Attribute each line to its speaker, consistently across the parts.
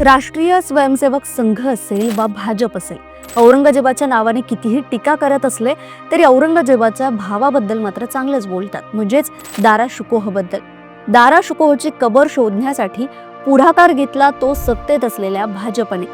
Speaker 1: राष्ट्रीय स्वयंसेवक संघ असेल वा भाजप असेल औरंगजेबाच्या नावाने कितीही टीका करत असले तरी औरंगजेबाच्या भावाबद्दल मात्र चांगलंच बोलतात. म्हणजेच दारा शुकोहबद्दल. दारा शुकोहची कबर शोधण्यासाठी पुढाकार घेतला तो सत्तेत असलेल्या भाजपने.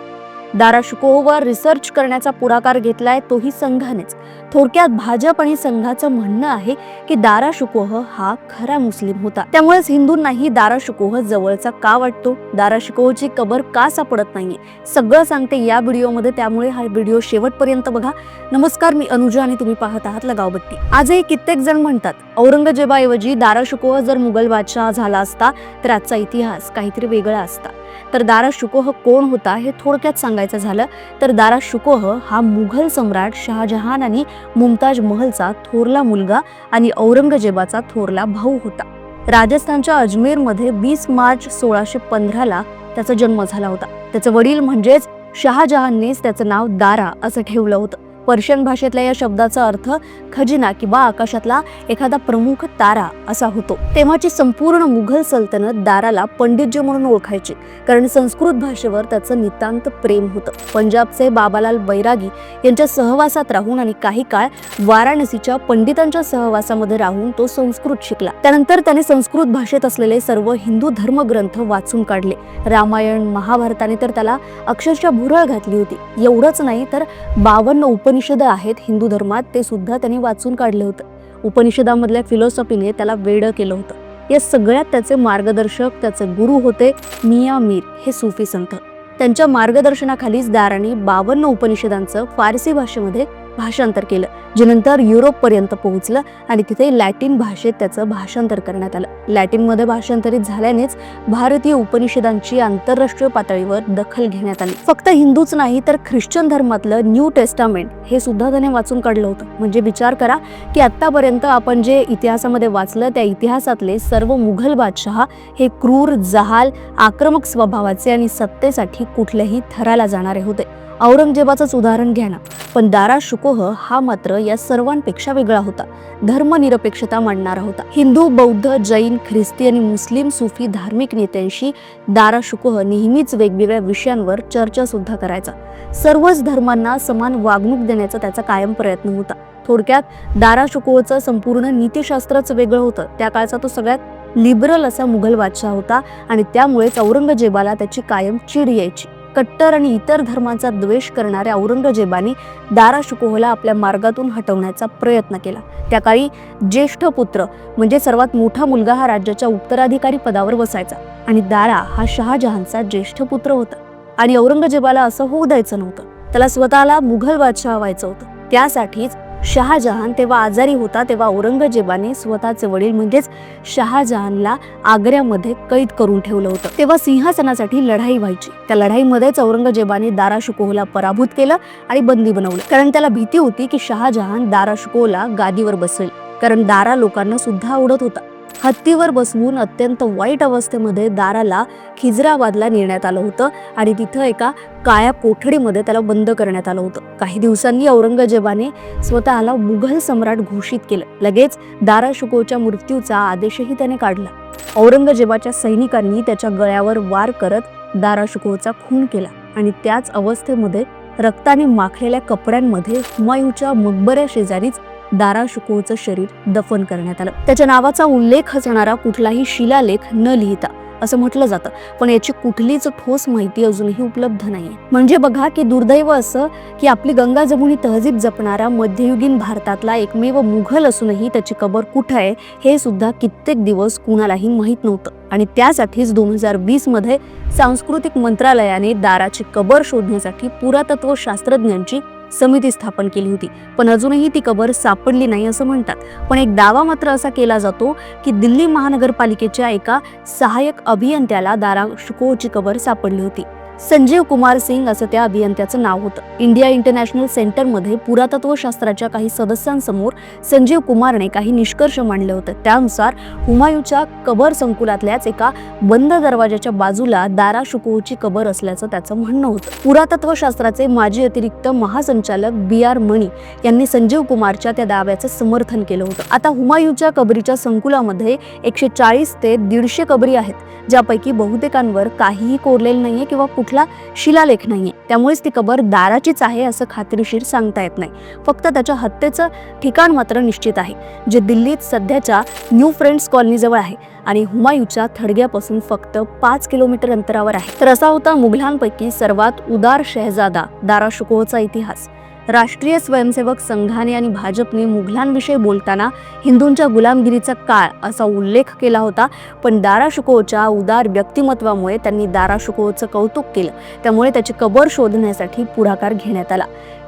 Speaker 1: दाराशुकोहवर रिसर्च करण्याचा पुढाकार घेतलाय तोही संघानेच. थोडक्यात भाजप आणि संघाचं म्हणणं आहे की दारा शुकोह हा खरा मुस्लिम होता. त्यामुळेच हिंदूंनाही दारा शुकोह जवळचा का वाटतो? दारा शुकोहची कबर का सापडत नाहीये? सगळं सांगते या व्हिडिओमध्ये त्यामुळे हा व्हिडिओ शेवटपर्यंत बघा. नमस्कार मी अनुजा आणि तुम्ही पाहत आहात लगावबत्ती आजही कित्येक जण म्हणतात औरंगजेबाऐवजी दारा शुकोह जर मुघल बादशाह झाला असता तर आजचा इतिहास काहीतरी वेगळा असता. तर दारा शुकोह कोण होता हे थोडक्यात सांगायचं झालं तर दारा शुकोह हा मुघल सम्राट शहाजहान आणि मुमताज महलचा थोरला मुलगा आणि औरंगजेबाचा थोरला भाऊ होता. राजस्थानच्या अजमेरमध्ये वीस मार्च सोळाशे पंधराला त्याचा जन्म झाला होता. त्याचे वडील म्हणजेच शहाजहाननेच त्याचं नाव दारा असं ठेवलं होतं. पर्शियन भाषेतल्या या शब्दाचा अर्थ खजिना किंवा आकाशातला एखादा प्रमुख तारा असा होतो. तेव्हाची संपूर्ण मुघल सल्तनत दाराला पंडितजी म्हणून ओळखायची कारण संस्कृत भाषेवर त्याचं नितांत प्रेम होतं. पंजाबचे बाबालाल बैरागी यांच्या सहवासात राहून आणि काही काळ वाराणसीच्या पंडितांच्या सहवासामध्ये राहून तो संस्कृत शिकला. त्यानंतर त्याने संस्कृत भाषेत असलेले सर्व हिंदू धर्मग्रंथ वाचून काढले. रामायण महाभारताने तर त्याला अक्षरशः भुरळ घातली होती. एवढंच नाही तर बावन्न उपनिषद आहेत हिंदू धर्मात ते सुद्धा त्यांनी वाचून काढलं होतं. उपनिषदामधल्या फिलॉसॉफीने त्याला वेडं केलं होतं. या सगळ्यात त्याचे मार्गदर्शक त्याचे गुरु होते मिया मीर हे सुफी संत. त्यांच्या मार्गदर्शनाखालीच दाराने बावन्न उपनिषदांचं फारसी भाषेमध्ये भाषांतर केलं. जे नंतर युरोपपर्यंत पोहोचलं आणि तिथे लॅटिन भाषेत त्याचं भाषांतर करण्यात आलं. लॅटिनमध्ये भाषांतरित झाल्यानेच भारतीय उपनिषदांची आंतरराष्ट्रीय पातळीवर दखल घेण्यात आली. फक्त हिंदूच नाही तर ख्रिश्चन धर्मातलं न्यू टेस्टामेंट हे सुद्धा त्याने वाचून काढलं होतं. म्हणजे विचार करा की आत्तापर्यंत आपण जे इतिहासामध्ये वाचलं त्या इतिहासातले सर्व मुघल बादशहा हे क्रूर जहाल आक्रमक स्वभावाचे आणि सत्तेसाठी कुठल्याही थराला जाणारे होते. औरंगजेबाचंच उदाहरण घ्या ना. पण दारा शुकोह हा मात्र या सर्वांपेक्षा वेगळा होता. धर्मनिरपेक्षता मांडणारा होता. हिंदू बौद्ध जैन ख्रिस्ती आणि मुस्लिम सुफी धार्मिक नेत्यांशी दारा शुकोह नेहमीच वेगवेगळ्या विषयांवर चर्चा सुद्धा करायचा. सर्वच धर्मांना समान वागणूक देण्याचा त्याचा कायम प्रयत्न होता. थोडक्यात दारा शुकोहचं संपूर्ण नीतिशास्त्रच वेगळं होतं. त्या काळचा तो सगळ्यात लिबरल असा मुघल बादशाह होता आणि त्यामुळेच औरंगजेबाला त्याची कायम चिड यायची. कट्टर आणि इतर धर्मांचा द्वेष करणाऱ्या औरंगजेबाने दारा शुकोहला आपल्या मार्गातून हटवण्याचा प्रयत्न केला. त्या काळी ज्येष्ठ पुत्र म्हणजे सर्वात मोठा मुलगा हा राज्याच्या उत्तराधिकारी पदावर बसायचा आणि दारा हा शहाजहानचा ज्येष्ठ पुत्र होता. आणि औरंगजेबाला असं होऊ द्यायचं नव्हतं. त्याला स्वतःला मुघल बादशाह व्हायचं होतं. त्यासाठीच शहाजहान तेव्हा आजारी होता तेव्हा औरंगजेबाने स्वतःचे वडील म्हणजेच शहाजहानला आग्र्यामध्ये कैद करून ठेवलं होतं. तेव्हा सिंहासनासाठी लढाई व्हायची. त्या लढाईमध्येच औरंगजेबाने दारा शुकोहला पराभूत केलं आणि बंदी बनवलं. कारण त्याला भीती होती की शहाजहान दारा शुकोहला गादीवर बसेल कारण दारा लोकांना सुद्धा आवडत होता. हत्तीवर बसवून अत्यंत वाईट अवस्थेमध्ये दाराला खिजराबादला नेण्यात आलं होतं आणि तिथं एका काळ्या कोठडीमध्ये त्याला बंद करण्यात आलं होतं. काही दिवसांनी औरंगजेबाने स्वतःला मुघल सम्राट घोषित केलं. लगेच दारा शुकोच्या मृत्यूचा आदेशही त्याने काढला. औरंगजेबाच्या सैनिकांनी त्याच्या गळ्यावर वार करत दारा शुकोचा खून केला आणि त्याच अवस्थेमध्ये रक्ताने माखलेल्या कपड्यांमध्ये हुमायूच्या मकबऱ्या शेजारीच दारा शुकोचं शरीर दफन करण्यात आलं. त्याच्या नावाचा उल्लेख असणारा कुठलाही शिलालेख न लिहिता असं म्हटलं जातं. पण याची कुठलीच ठोस माहिती अजूनही उपलब्ध नाही. म्हणजे बघा की दुर्दैव असं की आपली गंगा जमुनी तहजीब जपणारा मध्ययुगीन भारतातला एकमेव मुघल असूनही त्याची कबर कुठं आहे हे सुद्धा कित्येक दिवस कुणालाही माहीत नव्हतं. आणि त्यासाठीच दोन हजार वीसमध्ये सांस्कृतिक मंत्रालयाने दाराची कबर शोधण्यासाठी पुरातत्व शास्त्रज्ञांची समिती स्थापन केली होती. पण अजूनही ती कबर सापडली नाही असं म्हणतात. पण एक दावा मात्र असा केला जातो की दिल्ली महानगरपालिकेच्या एका सहाय्यक अभियंत्याला दारा शुकोची कबर सापडली होती. संजीव कुमार सिंग असं त्या अभियंत्याचं नाव होतं. इंडिया इंटरनॅशनल सेंटरमध्ये पुरातत्वशास्त्राच्या काही सदस्यांसमोर संजीव कुमारने काही निष्कर्ष मांडले होते. त्यानुसार हुमायूच्या कबर संकुलातल्याच एका बंद दरवाजाच्या बाजूला दारा शुकोची कबर असल्याचं त्याचं म्हणणं होतं. पुरातत्वशास्त्राचे माजी अतिरिक्त महासंचालक बी आर मणी यांनी संजीव कुमारच्या त्या दाव्याचं समर्थन केलं होतं. आता हुमायूच्या कबरीच्या संकुलामध्ये एकशे चाळीस ते दीडशे कबरी आहेत ज्यापैकी बहुतेकांवर काहीही कोरलेलं नाहीये किंवा कुठल्या कुठला शिलालेख नाहीये. त्यामुळेच ती कबर दाराचीच आहे असं खात्रीशीर सांगता येत नाही. फक्त त्याच्या हत्येचं ठिकाण मात्र निश्चित आहे जे दिल्लीत सध्याच्या न्यू फ्रेंड्स कॉलनीजवळ आहे आणि हुमायूच्या थडग्यापासून फक्त पाच किलोमीटर अंतरावर आहे. तर असा होता मुघलांपैकी सर्वात उदार शहजादा दारा शुकोहचा इतिहास. राष्ट्रीय स्वयंसेवक संघाने आणि भाजपने मुघलांविषयी बोलताना हिंदूंच्या गुलामगिरीचा काळ असा उल्लेख केला होता. पण दाराशुकोच्या उदार व्यक्तिमत्वामुळे त्यांनी दाराशुकोचं कौतुक केलं. त्यामुळे त्याची कबर शोधण्यासाठी पुढाकार घेण्यात आला.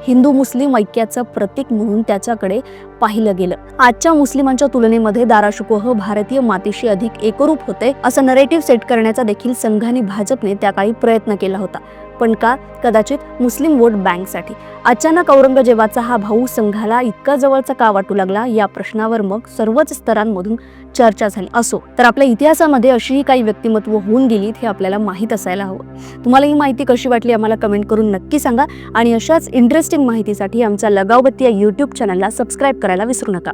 Speaker 1: हिंदू मुस्लिम ऐक्याचं प्रतीक म्हणून त्याच्याकडे पाहिलं गेलं. आजच्या मुस्लिमांच्या तुलनेमध्ये दाराशुकोह भारतीय मातीशी अधिक एकरूप होते असं नरेटिव्ह सेट करण्याचा देखील संघ आणि भाजपने त्या काळी प्रयत्न केला होता. पण का? कदाचित मुस्लिम वोट बँकसाठी. अचानक औरंगजेबाचा हा भाऊ संघाला इतका जवळचा का वाटू लागला? या प्रश्नावर मग सर्वच स्तरांमधून चर्चा झाली. असो तर आपल्या इतिहासामध्ये अशीही काही व्यक्तिमत्व होऊन गेलीत हे आपल्याला माहीत असायला हवं. तुम्हाला ही माहिती कशी वाटली आम्हाला कमेंट करून नक्की सांगा आणि अशाच इंटरेस्टिंग माहितीसाठी आमच्या लगावबत्ती या यूट्यूब चॅनलला सबस्क्राईब करायला विसरू नका.